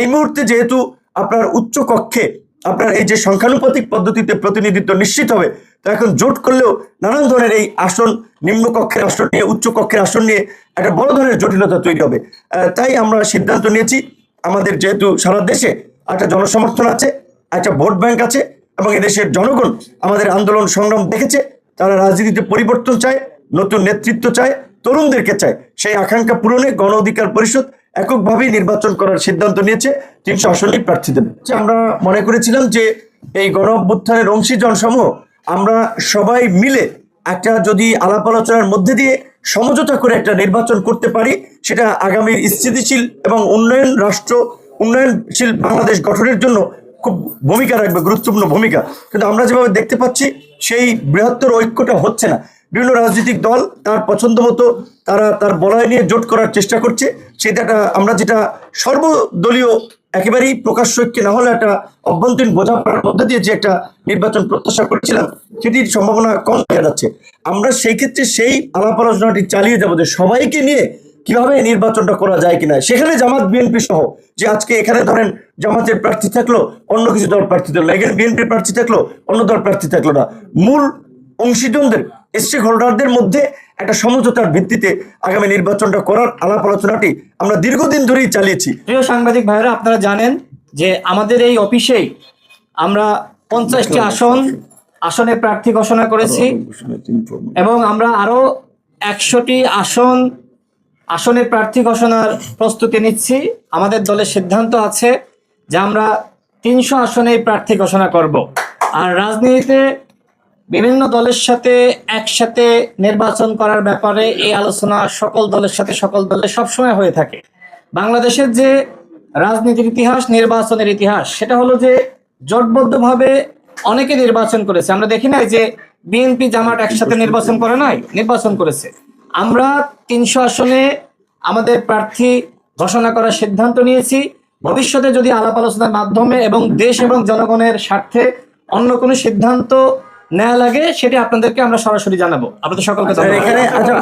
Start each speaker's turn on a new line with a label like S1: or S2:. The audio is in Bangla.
S1: এই মুহূর্তে যেহেতু আপনার উচ্চ কক্ষে আপনার এই যে সংখ্যানুপাতিক পদ্ধতিতে প্রতিনিধিত্ব নিশ্চিত হবে, তো এখন জোট করলেও নানান ধরনের এই আসন, নিম্ন কক্ষের আসন নিয়ে, উচ্চ কক্ষের আসন নিয়ে একটা বড় ধরনের জটিলতা তৈরি হবে। তাই আমরা সিদ্ধান্ত নিয়েছি, আমাদের যেহেতু সারা দেশে একটা জনসমর্থন আছে, একটা ভোট ব্যাংক আছে, এবং এদেশের জনগণ আমাদের আন্দোলন সংগ্রাম দেখেছে, তারা রাজনীতিতে পরিবর্তন চায়, নতুন নেতৃত্ব চায়, তরুণদেরকে চায়। সেই আকাঙ্ক্ষা পূরণে গণ অধিকার পরিষদ এককভাবেই নির্বাচন করার সিদ্ধান্ত নিয়েছে তিনশো আসনেই প্রার্থী দেবে আমরা মনে করেছিলাম যে এই গণ অভ্যুত্থানের অংশীজন সমূহ আমরা সবাই মিলে একটা যদি আলাপ আলোচনার মধ্যে দিয়ে সমঝোতা করে একটা নির্বাচন করতে পারি, সেটা আগামীর স্থিতিশীল এবং উন্নয়ন রাষ্ট্র, উন্নয়নশীল বাংলাদেশ গঠনের জন্য খুব ভূমিকা রাখবে, গুরুত্বপূর্ণ ভূমিকা। কিন্তু আমরা যেভাবে দেখতে পাচ্ছি, সেই বৃহত্তর ঐক্যটা হচ্ছে না। বিভিন্ন রাজনৈতিক দল তার পছন্দ মতো তারা তার বলয় নিয়ে জোট করার চেষ্টা করছে। সেটা আমরা যেটা সর্বদলীয় একেবারেই প্রকাশ্য না হলে একটা অভ্যন্তরীণ বোঝা বোঝাপড়ার মধ্যে দিয়ে যে একটা নির্বাচন প্রত্যাশা করেছিলাম, সেটির সম্ভাবনা কম দেখা যাচ্ছে। আমরা সেই ক্ষেত্রে সেই আলাপ আলোচনাটি চালিয়ে যাব যে সবাইকে নিয়ে কীভাবে নির্বাচনটা করা যায় কিনা। সেখানে জামাত, বিএনপি সহ যে আজকে এখানে ধরেন জামাতের প্রার্থী থাকল, অন্য কিছু দল প্রার্থী থাকল এখানে বিএনপির প্রার্থী থাকল, অন্য দল প্রার্থী থাকল না। মূল অংশীজনদের স্টেক হোল্ডারদের মধ্যে একটা সমঝোতার ভিত্তিতে আগামী নির্বাচনটা করার আলাপ আলোচনাটি আমরা দীর্ঘদিন ধরেই চালিয়েছি।
S2: প্রিয় সাংবাদিক ভাইরা আপনারা জানেন যে আমাদের এই অফিসেই আমরা পঞ্চাশটি আসন আসনে প্রার্থী ঘোষণা করেছি এবং আমরা আরও একশোটি আসন আসনের প্রার্থী ঘোষণার প্রস্তুতি নিচ্ছি। আমাদের দলের সিদ্ধান্ত আছে যে আমরা তিনশো আসনেই প্রার্থী ঘোষণা করব। আর রাজনীতিতে বিভিন্ন দলের সাথে একসাথে নির্বাচন করার ব্যাপারে এই আলোচনা সকল দলের সাথে সকল দলের সবসময় হয়ে থাকে। বাংলাদেশের যে রাজনীতির ইতিহাস, নির্বাচনের ইতিহাস, সেটা হলো যে জোটবদ্ধভাবে অনেকে নির্বাচন করেছে। আমরা দেখি নাই যে বিএনপি জামাত একসাথে নির্বাচন করে নাই, নির্বাচন করেছে। আমরা তিনশো আসনে আমাদের প্রার্থী ঘোষণা করার সিদ্ধান্ত নিয়েছি। ভবিষ্যতে যদি আলাপ আলোচনার মাধ্যমে এবং দেশ এবং জনগণের স্বার্থে অন্য কোনো সিদ্ধান্ত নেওয়া লাগে সেটি আপনাদেরকে আমরা সরাসরি জানাব। আপনাদের সকলকে
S1: এখানে আচ্ছা